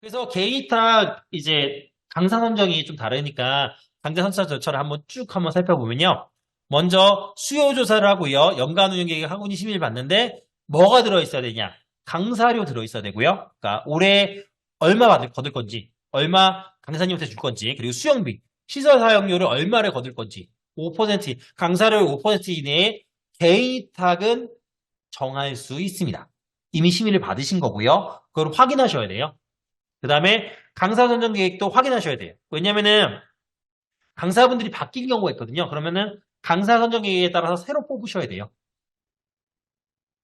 그래서 개이탁 이제 강사 선정이 좀 다르니까 강사 선정 절차를 한번 쭉 한번 살펴보면요. 먼저 수요 조사를 하고요. 연간 운영 계획 학원이 심의를 받는데 뭐가 들어있어야 되냐? 강사료 들어있어야 되고요. 그러니까 올해 얼마 받을 거둘 건지, 얼마 강사님한테 줄 건지, 그리고 수영비, 시설 사용료를 얼마를 거둘 건지, 5% 강사료 5% 이내에 개이탁은 정할 수 있습니다. 이미 심의를 받으신 거고요. 그걸 확인하셔야 돼요. 그 다음에 강사 선정 계획도 확인하셔야 돼요. 왜냐면은 강사분들이 바뀐 경우가 있거든요. 그러면은 강사 선정 계획에 따라서 새로 뽑으셔야 돼요.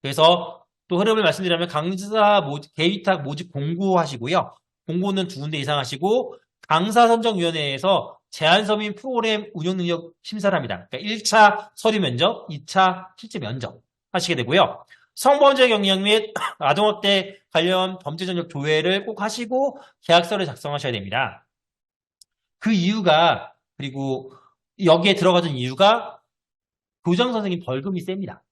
그래서 또 흐름을 말씀드리자면 강사 모집, 개위탁 모집 공고하시고요. 공고는 두 군데 이상 하시고 강사 선정위원회에서 제한 서민 프로그램 운영 능력 심사를 합니다. 그러니까 1차 서류 면접, 2차 실제 면접 하시게 되고요. 성범죄 경력 및 아동학대 관련 범죄 전력 조회를 꼭 하시고 계약서를 작성하셔야 됩니다. 그 이유가 그리고 여기에 들어가는 이유가 교장 선생님 벌금이 셉니다.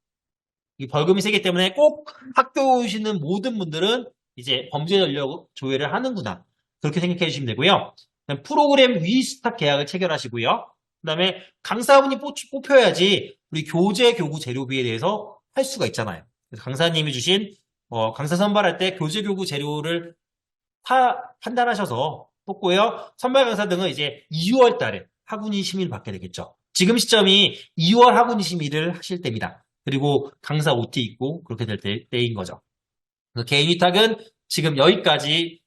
이 벌금이 세기 때문에 꼭 학교 오시는 모든 분들은 이제 범죄 전력 조회를 하는구나. 그렇게 생각해 주시면 되고요. 프로그램 위스탁 계약을 체결하시고요. 그 다음에 강사분이 뽑, 뽑혀야지 우리 교재 교구 재료비에 대해서 할 수가 있잖아요. 강사님이 주신 어, 강사 선발할 때 교재 교구 재료를 파- 판단하셔서 뽑고요. 선발 강사 등은 이제 2월 달에 학운이 심의를 받게 되겠죠. 지금 시점이 2월 학운이 심의를 하실 때입니다. 그리고 강사 OT 있고 그렇게 될 때, 때인 거죠. 개인 위탁은 지금 여기까지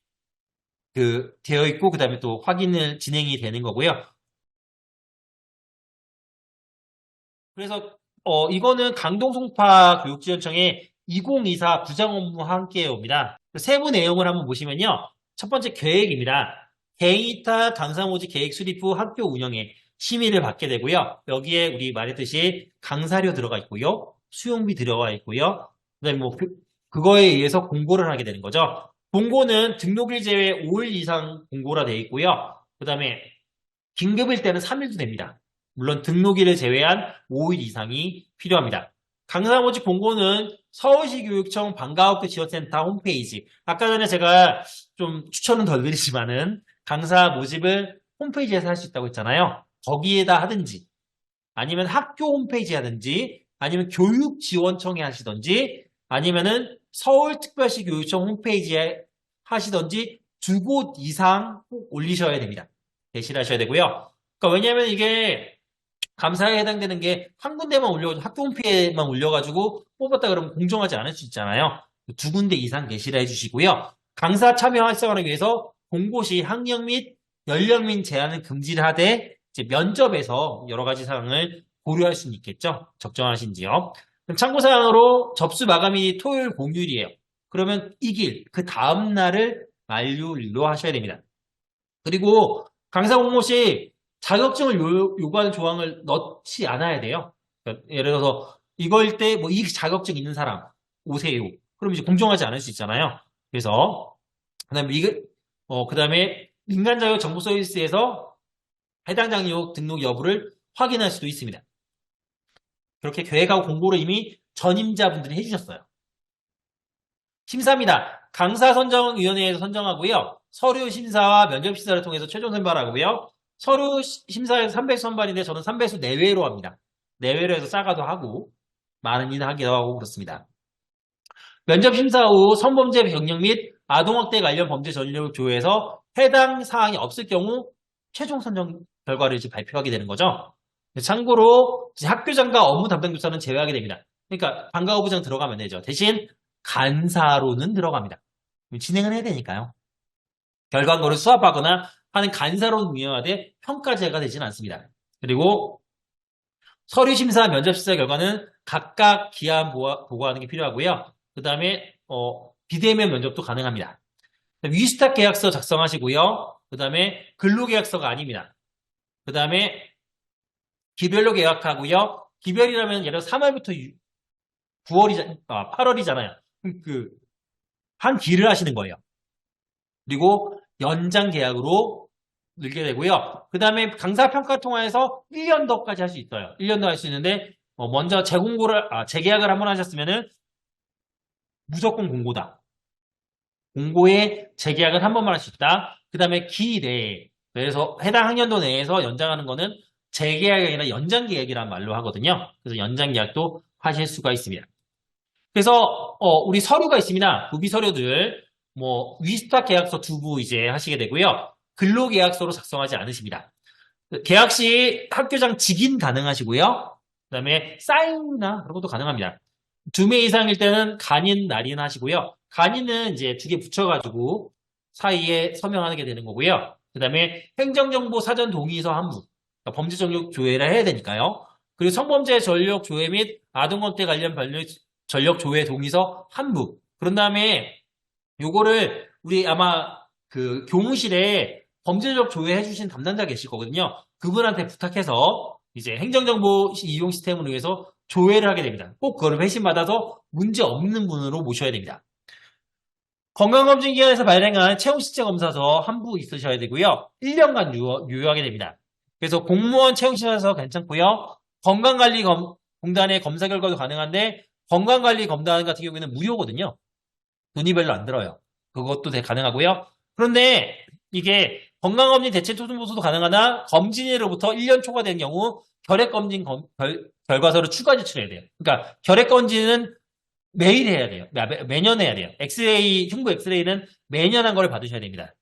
그 되어 있고 그 다음에 또 확인을 진행이 되는 거고요. 그래서 어 이거는 강동송파 교육지원청의 2024 부장 업무 함께옵니다. 세부 내용을 한번 보시면요. 첫 번째 계획입니다. 개이타 강사 모집 계획 수립 후 학교 운영에 심의를 받게 되고요. 여기에 우리 말했듯이 강사료 들어가 있고요. 수용비 들어가 있고요. 그다음에 뭐 그, 그거에 의해서 공고를 하게 되는 거죠. 공고는 등록일 제외 5일 이상 공고라 되어 있고요. 그 다음에 긴급일 때는 3일도 됩니다. 물론 등록일을 제외한 5일 이상이 필요합니다. 강사 모집 공고는 서울시 교육청 방과학교 지원센터 홈페이지. 아까 전에 제가 좀 추천은 덜 드리지만은 강사 모집을 홈페이지에서 할 수 있다고 했잖아요. 거기에다 하든지 아니면 학교 홈페이지에 하든지 아니면 교육지원청에 하시든지 아니면은 서울특별시 교육청 홈페이지에 하시든지 두 곳 이상 꼭 올리셔야 됩니다. 게시를 하셔야 되고요. 그러니까 왜냐하면 이게 감사에 해당되는 게 한 군데만 올려 학교 홈페이지에만 올려가지고 뽑았다 그러면 공정하지 않을 수 있잖아요. 두 군데 이상 게시를 해주시고요. 강사 참여 활성화를 위해서 공고 시 학력 및 연령 및 제한을 금지를 하되 이제 면접에서 여러 가지 사항을 고려할 수는 있겠죠. 적정하신지요. 참고사항으로 접수 마감일이 토요일 공휴일이에요. 그러면 이 길, 그 다음 날을 만료일로 하셔야 됩니다. 그리고 강사 공모 시 자격증을 요, 요구하는 조항을 넣지 않아야 돼요. 그러니까 예를 들어서 이거일 때뭐 이 자격증 있는 사람 오세요. 그럼 이제 공정하지 않을 수 있잖아요. 그래서 그다음에 이거 어 그다음에 민간 자격 정보 서비스에서 해당 장력 등록 여부를 확인할 수도 있습니다. 그렇게 계획하고 공고를 이미 전임자분들이 해주셨어요. 심사입니다. 강사 선정위원회에서 선정하고요. 서류 심사와 면접 심사를 통해서 최종 선발하고요. 서류 시- 심사에서 300수 선발인데 저는 300수 내외로 합니다. 내외로 해서 싸가도 하고 많은 일을 하기도 하고 그렇습니다. 면접 심사 후 성범죄 경력 및 아동학대 관련 범죄 전력 조회에서 해당 사항이 없을 경우 최종 선정 결과를 이제 발표하게 되는 거죠. 참고로 학교장과 업무 담당 교사는 제외하게 됩니다. 그러니까 방과후부장 들어가면 되죠. 대신 간사로는 들어갑니다. 진행을 해야 되니까요. 결과물을 수합하거나 하는 간사로는 운영하되 평가제가 되지는 않습니다. 그리고 서류 심사, 면접 심사 결과는 각각 기한 보고하는 게 필요하고요. 그 다음에 어, 비대면 면접도 가능합니다. 위스탁 계약서 작성하시고요. 그 다음에 근로계약서가 아닙니다. 그 다음에 기별로 계약하고요. 기별이라면 예를 들어 3월부터 9월이, 아, 8월이잖아요. 그, 한 기를 하시는 거예요. 그리고 연장 계약으로 늘게 되고요. 그 다음에 강사 평가 통화에서 1년 더까지 할 수 있어요. 1년 더 할 수 있는데, 어, 먼저 재공고를, 아, 재계약을 한번 하셨으면은 무조건 공고다. 공고에 재계약은 한 번만 할 수 있다. 그 다음에 기 내에 그래서 해당 학년도 내에서 연장하는 거는 재계약이 아니라 연장계약이라는 말로 하거든요. 그래서 연장계약도 하실 수가 있습니다. 그래서 어, 우리 서류가 있습니다. 부비 서류들 뭐 위스타 계약서 두부 이제 하시게 되고요. 근로계약서로 작성하지 않으십니다. 계약 시 학교장 직인 가능하시고요. 그 다음에 사인이나 그런 것도 가능합니다. 두매 이상일 때는 간인, 날인 하시고요. 간인은 이제 두 개 붙여가지고 사이에 서명하게 되는 거고요. 그 다음에 행정정보 사전 동의서 한부 그러니까 범죄 전력 조회를 해야 되니까요. 그리고 성범죄 전력 조회 및 아동학대 관련 전력 조회 동의서 한부 그런 다음에 요거를 우리 아마 그 교무실에 범죄적 조회해 주신 담당자 계실 거거든요. 그분한테 부탁해서 이제 행정정보 시- 이용 시스템을 위해서 조회를 하게 됩니다. 꼭 그거를 회신받아서 문제 없는 분으로 모셔야 됩니다. 건강검진기관에서 발행한 채용실제검사서 한부 있으셔야 되고요. 1년간 유효, 하게 됩니다. 그래서 공무원 채용시설서 괜찮고요. 건강관리공단의 검사 결과도 가능한데 건강관리검단 같은 경우에는 무료거든요. 돈이 별로 안 들어요. 그것도 되- 가능하고요. 그런데 이게 건강검진 대체 토준보수도 가능하나 검진일로부터 1년 초과된 경우 결핵검진 검- 결, 결과서를 추가 제출해야 돼요. 그러니까 결핵검진은 매일 해야 돼요. 매- 매년 해야 돼요. 엑스레이, 흉부 엑스레이는 매년 한 거를 받으셔야 됩니다.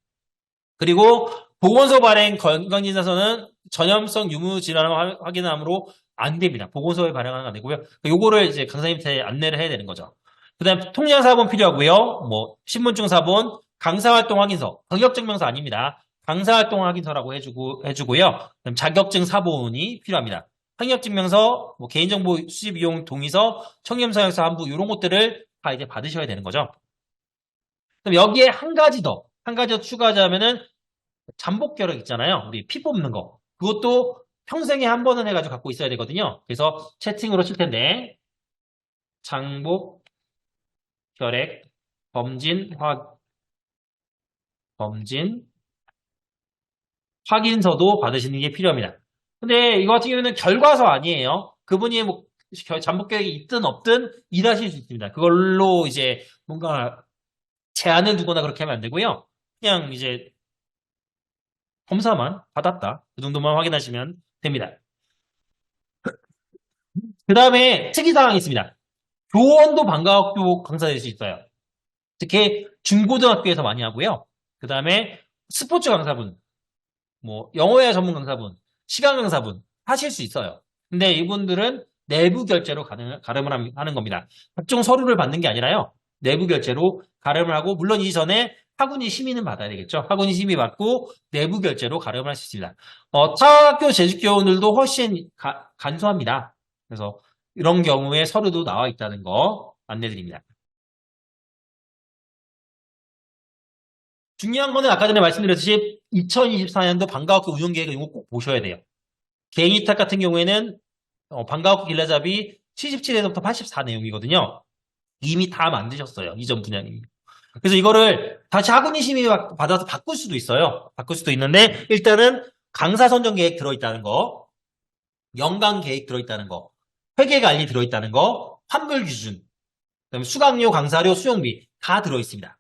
그리고 보건소 발행 건강진단서는 전염성 유무 질환을 확인함으로 안 됩니다. 보건소에 발행하는 안 되고요. 요거를 이제 강사님한테 안내를 해야 되는 거죠. 그 다음 통장 사본 필요하고요. 뭐 신분증 사본, 강사활동 확인서, 경력증명서 아닙니다. 강사 활동 확인서라고 해주고 해주고요. 그다음 자격증 사본이 필요합니다. 학력증명서, 뭐 개인정보 수집 이용 동의서, 청렴서약서 한부 이런 것들을 다 이제 받으셔야 되는 거죠. 그럼 여기에 한 가지 더, 한 가지 더 추가하자면은 잠복 결핵 있잖아요. 우리 피 뽑는 거. 그것도 평생에 한 번은 해가지고 갖고 있어야 되거든요. 그래서 채팅으로 칠 텐데 장복 결핵 범진 확 범진 확인서도 받으시는 게 필요합니다. 근데 이거 같은 경우는 결과서 아니에요. 그분이 뭐 결- 잠복 계획이 있든 없든 일하실 수 있습니다. 그걸로 이제 뭔가 제한을 두거나 그렇게 하면 안 되고요. 그냥 이제 검사만 받았다. 그 정도만 확인하시면 됩니다. 그 다음에 특이사항이 있습니다. 교원도 방과학교 강사 될 수 있어요. 특히 중고등학교에서 많이 하고요. 그 다음에 스포츠 강사분, 뭐 영어회 전문 강사분, 시간 강사분 하실 수 있어요. 근데 이분들은 내부 결제로 가름을 함- 하는 겁니다. 각종 서류를 받는 게 아니라요. 내부 결제로 가름을 하고 물론 이전에 학군이 심의는 받아야 되겠죠. 학군이 심의 받고 내부 결제로 가름을 할 수 있습니다. 어, 타 학교 재직교원들도 훨씬 가- 간소합니다. 그래서 이런 경우에 서류도 나와 있다는 거 안내드립니다. 중요한 거는 아까 전에 말씀드렸듯이 2024년도 방과학교 운영 계획을 이거 꼭 보셔야 돼요. 개인 위탁 같은 경우에는 어, 방과학교 길라잡이 77에서부터 84 내용이거든요. 이미 다 만드셨어요. 이전 분야님. 그래서 이거를 다시 학원이 심의 받- 받아서 바꿀 수도 있어요. 바꿀 수도 있는데 일단은 강사 선정 계획 들어있다는 거, 연간 계획 들어있다는 거, 회계 관리 들어있다는 거, 환불 기준, 그다음에 수강료, 강사료, 수용비 다 들어있습니다.